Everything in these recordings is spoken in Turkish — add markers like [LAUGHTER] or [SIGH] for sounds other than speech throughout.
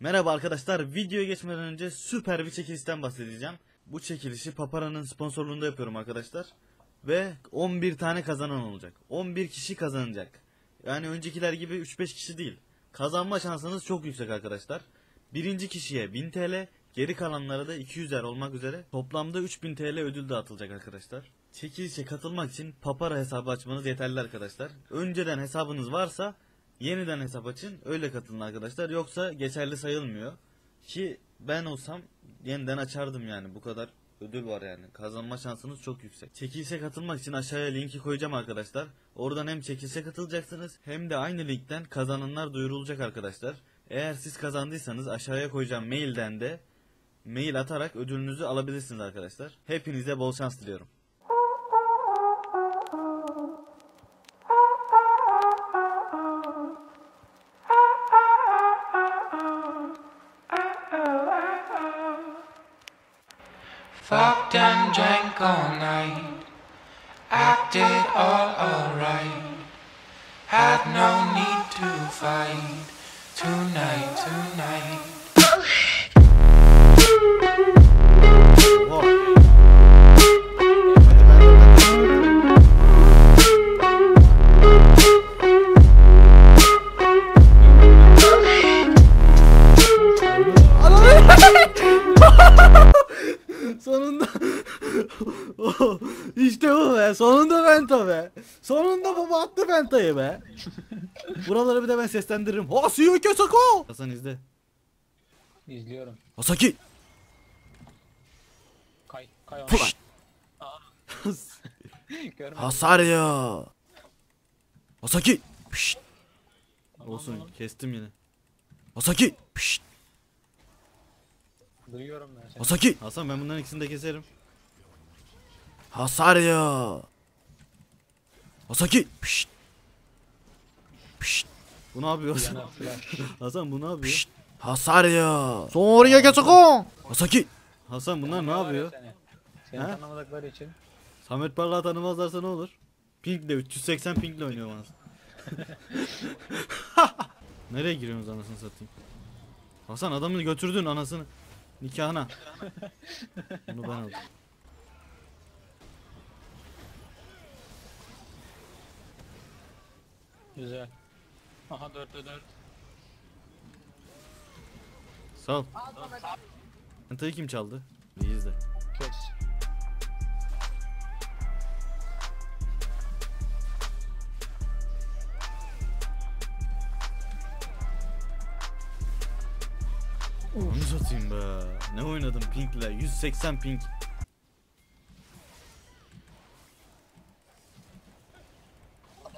Merhaba arkadaşlar, videoya geçmeden önce süper bir çekilişten bahsedeceğim. Bu çekilişi Papara'nın sponsorluğunda yapıyorum arkadaşlar. Ve 11 tane kazanan olacak. 11 kişi kazanacak. Yani öncekiler gibi 3-5 kişi değil. Kazanma şansınız çok yüksek arkadaşlar. Birinci kişiye 1000 TL, geri kalanlara da 200'er olmak üzere toplamda 3000 TL ödül dağıtılacak arkadaşlar. Çekilişe katılmak için Papara hesabı açmanız yeterli arkadaşlar. Önceden hesabınız varsa yeniden hesap açın öyle katılın arkadaşlar yoksa geçerli sayılmıyor. Ki ben olsam yeniden açardım yani bu kadar ödül var yani kazanma şansınız çok yüksek. Çekilişe katılmak için aşağıya linki koyacağım arkadaşlar. Oradan hem çekilişe katılacaksınız hem de aynı linkten kazananlar duyurulacak arkadaşlar. Eğer siz kazandıysanız aşağıya koyacağım mailden de mail atarak ödülünüzü alabilirsiniz arkadaşlar. Hepinize bol şans diliyorum. Drank all night, acted all alright. Had no need to fight Sonunda. [LAUGHS] Oh, işte bu be. Sonunda Penta be. Sonunda baba attı Penta'yı be. [LAUGHS] Buraları bir de ben seslendiririm. Hasuyu Kesako Hasan izle. İzliyorum. Hasaki! Kay, kay ona. [LAUGHS] Görmedim. Hasar ya! Hasaki! Pişt. Olsun kestim yine. Hasaki! Pişt. Duyuyorum ben seni. Hasaki Hasan ben bunların ikisini de keserim Hasar ya Hasaki Pişt. Pişt. Bu ne yapıyor Hasan? Yana flash. [LAUGHS] Hasan bu ne yapıyor? Hasar ya Sonraya Kesako Hasaki Hasan bunlar ne yapıyor? ya Seni, seni tanımadıkları için. Samet Parlak'ı tanımazlarsa ne olur? Pink'le 380 Pink'le oynuyor bana. [LAUGHS] Nereye giriyorsunuz anasını satayım? Hasan adamını götürdün anasını nikahına. [LAUGHS] Bunu ben aldım. Güzel. Aha 4'te 4. Sağ ol. Pentayı kim çaldı? İyi izle. Onu satayım be. Ne oynadım Pink'le? 180 Pink.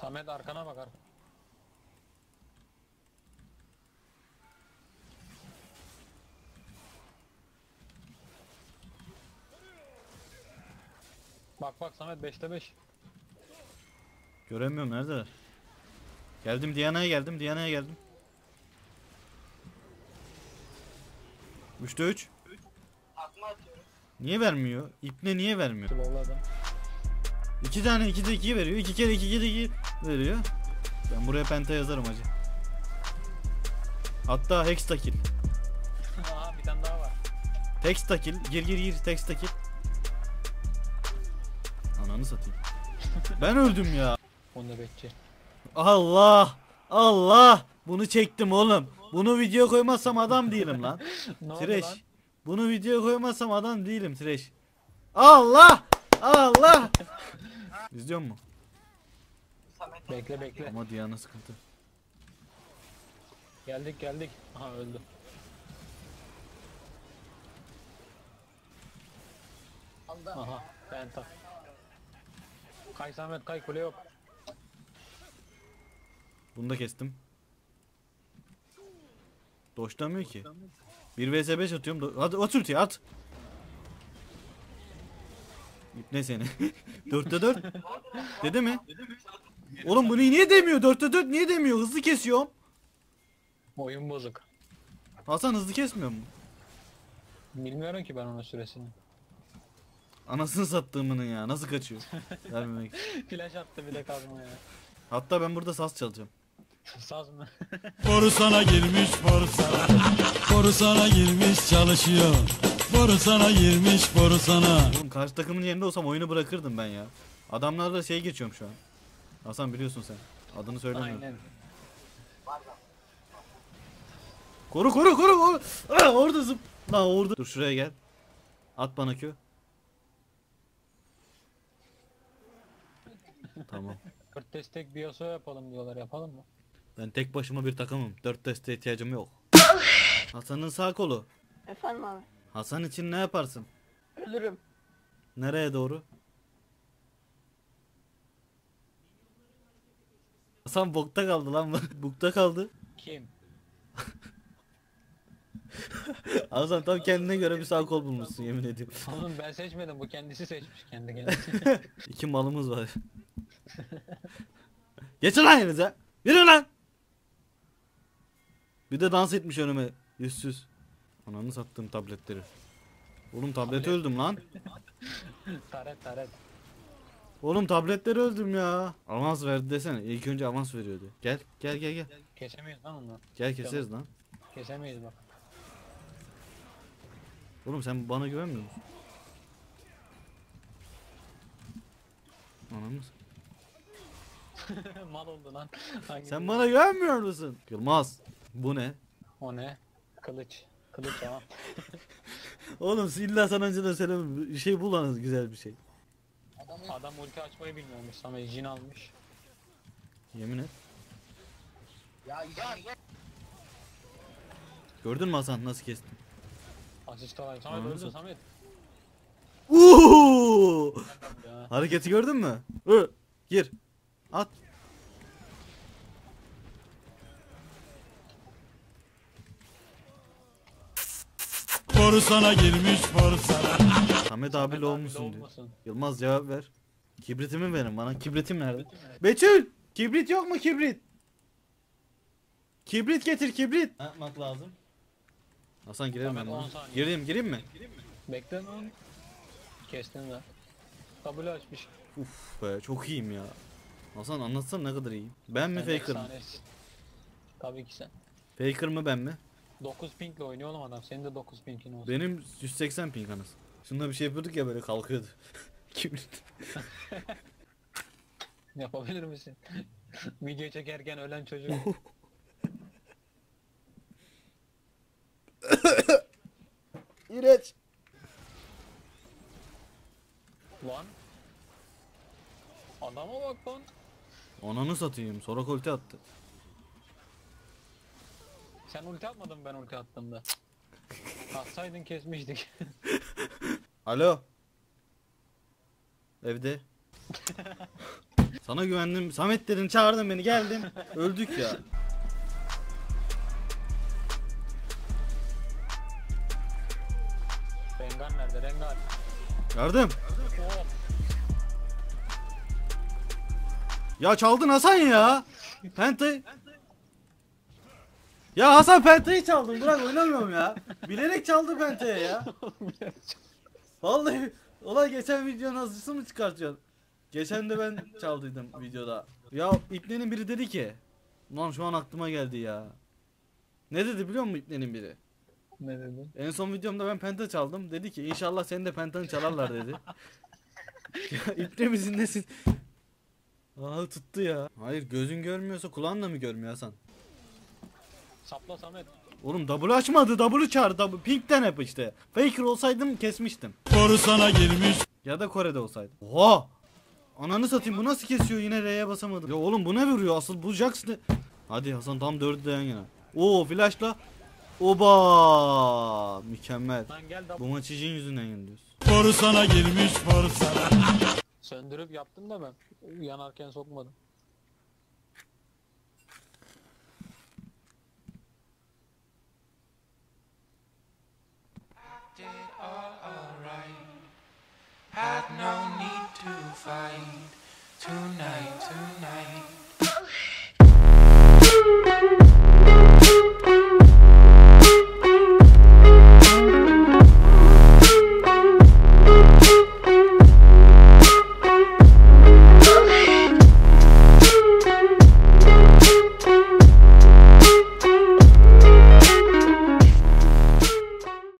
Samet arkana bakar. Bak bak Samet 5'te 5. Göremiyorum neredeler? Geldim Diana'ya geldim Diana'ya geldim. 3'te 3. Niye vermiyor? İpne niye vermiyor? Slowladım. 2 tane 2'de 2 veriyor. 2 kere 2 kere 2 veriyor. Ben buraya penta yazarım hacı. Hatta hextakil. Aha bir tane daha var. Textakil. Gir gir gir textakil. Ananı satayım. [LAUGHS] ben öldüm ya. Onu da bekçi. Allah! Allah! Bunu çektim oğlum. Bunu video koymazsam adam değilim lan. [LAUGHS] Ne oldu lan? Bunu video koymazsam adam değilim Trash. Allah! Allah! [LAUGHS] İzliyor mu? Bekle bekle. Ama Diana sıkıntı. Geldik geldik. Aha öldü. Aha penta. Kay Samet kay kule yok. Bunu da kestim. Doşlamıyor ki. 1 vs 5 atıyorum. Hadi at ultiyi at. Ne seni? 4'te 4. Dedi mi? Oğlum bunu niye demiyor? 4'te 4 niye demiyor? Hızlı kesiyorum. Oyun bozuk. Hasan hızlı kesmiyor mu? Bilmiyorum ki ben onun süresini. Anasını sattığımının ya. Nasıl kaçıyor? [LAUGHS] Vermemek. Flash attı bir de kazmaya. Hatta ben burada saz çalacağım. Saz mı? [LAUGHS] Boru sana girmiş boru sana. Boru sana girmiş çalışıyor. Boru sana girmiş boru sana. Oğlum karşı takımın yerinde olsam oyunu bırakırdım ben ya. Adamlarla şey geçiyorum şu an. Hasan biliyorsun sen. Adını söylemiyorum. Aynen. Koru koru koru koru. Aa, orada zıp. Lan orada. Dur şuraya gel. At bana Q. tamam. Dört destek biyoso yapalım diyorlar yapalım mı? Ben tek başıma bir takımım. Dört desteğe ihtiyacım yok. Hasan'ın sağ kolu. Efendim abi. Hasan için ne yaparsın? Ölürüm. Nereye doğru? Hasan bokta kaldı lan. [LAUGHS] Bukta kaldı. Kim? [LAUGHS] Hasan tam kendine göre bir sağ kol bulmuşsun yemin ediyorum. Oğlum ben seçmedim bu kendisi seçmiş kendi kendisi. [LAUGHS] İki malımız var. Geçin lan yerinize. Yürü lan. Bir de dans etmiş önüme. Yüzsüz. Ananı sattığım tabletleri. Oğlum tableti öldüm lan. [LAUGHS] taret taret. Oğlum tabletleri öldüm ya. Avans verdi desene. İlk önce avans veriyordu. Gel gel gel gel. Kesemeyiz lan onu. Gel keseriz lan. Kesemeyiz bak. Oğlum sen bana güvenmiyor musun? Anamız. [LAUGHS] Mal oldu lan. Hangi Sen bana güvenmiyor musun? Yılmaz. Bu ne? O ne? Kılıç. Kılıç tamam. [LAUGHS] Oğlum illa sana önceden söylemem. Bir şey bul lan güzel bir şey. Adam ulti açmayı bilmiyormuş. Samet jin almış. Yemin et. Gördün mü Hasan nasıl kestim? Asist alayım. Samet öldü Samet. Uuu! Ya. Hareketi gördün mü? Hı. Gir. At. Boru sana girmiş boru sana. Samet [LAUGHS] abi abi olmuşsun diyor. Yılmaz cevap ver. Kibritimi verin bana. Kibritim nerede? Betül! Kibrit yok mu kibrit? Kibrit getir kibrit. Ne yapmak lazım? Hasan girelim ben. Samet, buna. on saniye. Gireyim gireyim mi? Bekle lan. Kestin de. Kabul açmış. Uf be çok iyiyim ya. Hasan anlatsana ne kadar iyiyim. Ben mi Faker mı? Tabii ki sen. Faker mı ben mi? 9 pingle oynuyor oğlum adam. Senin de 9 pinkin olsun. Benim 180 ping anası. Şunda bir şey yapıyorduk ya böyle kalkıyordu. [LAUGHS] Kibrit. [LAUGHS] Yapabilir misin? [LAUGHS] Video çekerken ölen çocuk. İğrenç. lan. Adama bak lan. Ananı satayım. Sonra kolite attı. Sen ulti atmadın ben ulti attığımda? Atsaydın kesmiştik. [LAUGHS] Alo. Evde. Sana güvendim. Samet dedin çağırdın beni geldim. Öldük ya. Rengar nerede? Rengar. Yardım. Ya çaldın Hasan ya. Pentayı. Ya Hasan pentayı çaldın. Bırak oynamıyorum ya. Bilerek çaldı pentayı ya. Vallahi olay geçen videonun hazırsı mı çıkartıyorsun? Geçen de ben çaldıydım videoda. Ya İpne'nin biri dedi ki. Lan şu an aklıma geldi ya. Ne dedi biliyor musun İpne'nin biri? ne dedin? En son videomda ben penta çaldım. Dedi ki inşallah senin de pentanı çalarlar dedi. ya [LAUGHS] İpne misin nesin? Aa tuttu ya. Hayır gözün görmüyorsa kulağın da mı görmüyor Hasan? Sapla Samet. Oğlum double açmadı double çağır double pinkten hep işte. Faker olsaydım kesmiştim. Boru sana girmiş. Ya da Kore'de olsaydım. Oha! Ananı satayım bu nasıl kesiyor yine R'ye basamadım. Ya oğlum bu ne vuruyor asıl bu Jax ne? Hadi Hasan tam dördü de yan yana. Oo flashla. Oba! Mükemmel. Lan gel Bu maçı Jin yüzünden yeniliyoruz. Boru sana girmiş boru sana. söndürüp yaptım da ben. Yanarken sokmadım.